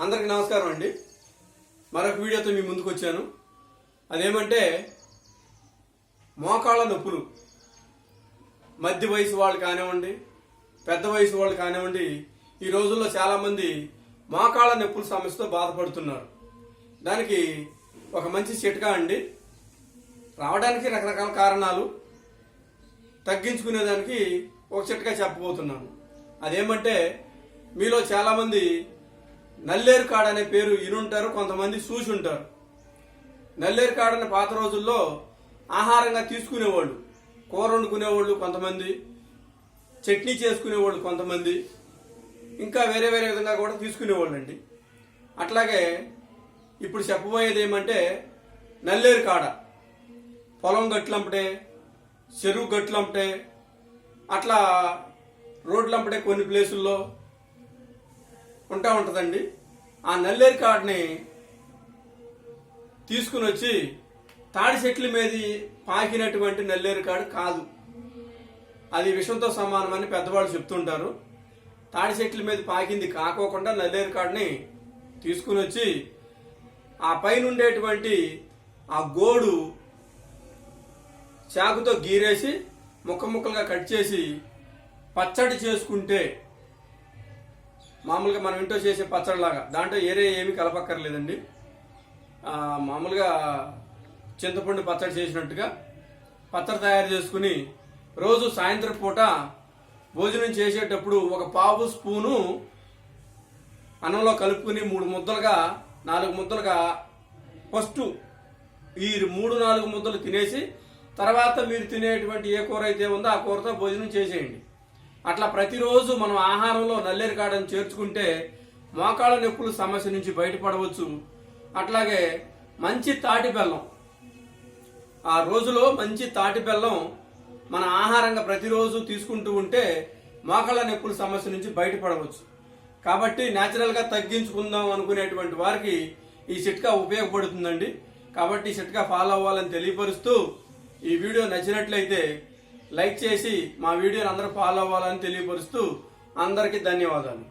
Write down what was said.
అందరికి నమస్కారం అండి. మరొక వీడియోతో మీ ముందుకు వచ్చాను. అదేమంటే మోకాళ్ళ నొప్పులు. మధ్య వయసు వాళ్ళు కానివ్వండి పెద్ద వయసు వాళ్ళు కానివ్వండి ఈ రోజుల్లో చాలామంది మోకాళ్ళ నొప్పుల సమస్యతో బాధపడుతున్నారు. దానికి ఒక మంచి చిట్కా అండి. రావడానికి రకరకాల కారణాలు తగ్గించుకునేదానికి ఒక చిట్కా చెప్పబోతున్నాను. అదేమంటే మీలో చాలామంది నల్లేరు కాడ అనే పేరు ఇనుంటారు కొంతమంది చూసి ఉంటారు నల్లేరు కాడని పాత రోజుల్లో ఆహారంగా తీసుకునేవాళ్ళు కూర వండుకునేవాళ్ళు కొంతమంది చట్నీ చేసుకునేవాళ్ళు కొంతమంది ఇంకా వేరే వేరే విధంగా కూడా తీసుకునేవాళ్ళు అండి అట్లాగే ఇప్పుడు చెప్పబోయేది ఏమంటే నల్లేరు కాడ పొలం గట్లంపటే చెరువు గట్లంపటే అట్లా రోడ్లంపటే కొన్ని ప్లేసుల్లో ఉంటా ఉంటుందండి. ఆ నల్లేరు కాడని తీసుకుని వచ్చి తాడి చెట్ల మీద పాకినటువంటి నల్లేరు కాడు కాదు. అది విషంతో సమానమని పెద్దవాళ్ళు చెప్తుంటారు. తాడి చెట్ల మీద పాకింది కాకోకుండా నల్లేరు కాడని తీసుకుని వచ్చి ఆ పైన ఉండేటువంటి ఆ గోడు చాకుతో గీరేసి ముక్క ముక్కలుగా కట్ చేసి పచ్చడి చేసుకుంటే మామూలుగా మనం ఇంట్లో చేసే పచ్చడిలాగా. దాంట్లో ఏరే ఏమి కలపక్కర్లేదండి. మామూలుగా చింతపండు పచ్చడి చేసినట్టుగా పచ్చడి తయారు చేసుకుని రోజు సాయంత్రం పూట భోజనం చేసేటప్పుడు ఒక పావు స్పూను అన్నంలో కలుపుకుని మూడు ముద్దలుగా నాలుగు ముద్దలుగా ఫస్ట్ ఈ మూడు నాలుగు ముద్దలు తినేసి తర్వాత మీరు తినేటువంటి ఏ కూర అయితే ఉందో ఆ కూరతో భోజనం చేసేయండి. అట్లా ప్రతిరోజు మనం ఆహారంలో నల్లేరు కాడను చేర్చుకుంటే మోకాళ్ళ నొప్పుల సమస్య నుంచి బయటపడవచ్చు. అట్లాగే మంచి తాటి బెల్లం. ఆ రోజులో మంచి తాటి బెల్లం మన ఆహారంగా ప్రతిరోజు తీసుకుంటూ ఉంటే మోకాళ్ళ నొప్పుల సమస్య నుంచి బయటపడవచ్చు. కాబట్టి న్యాచురల్గా తగ్గించుకుందాం అనుకునేటువంటి వారికి ఈ చిట్కా ఉపయోగపడుతుందండి. కాబట్టి ఈ చిట్కా ఫాలో అవ్వాలని తెలియపరుస్తూ ఈ వీడియో నచ్చినట్లయితే లైక్ చేసి మా వీడియోని అందరూ ఫాలో అవ్వాలని తెలియపరుస్తూ అందరికీ ధన్యవాదాలు.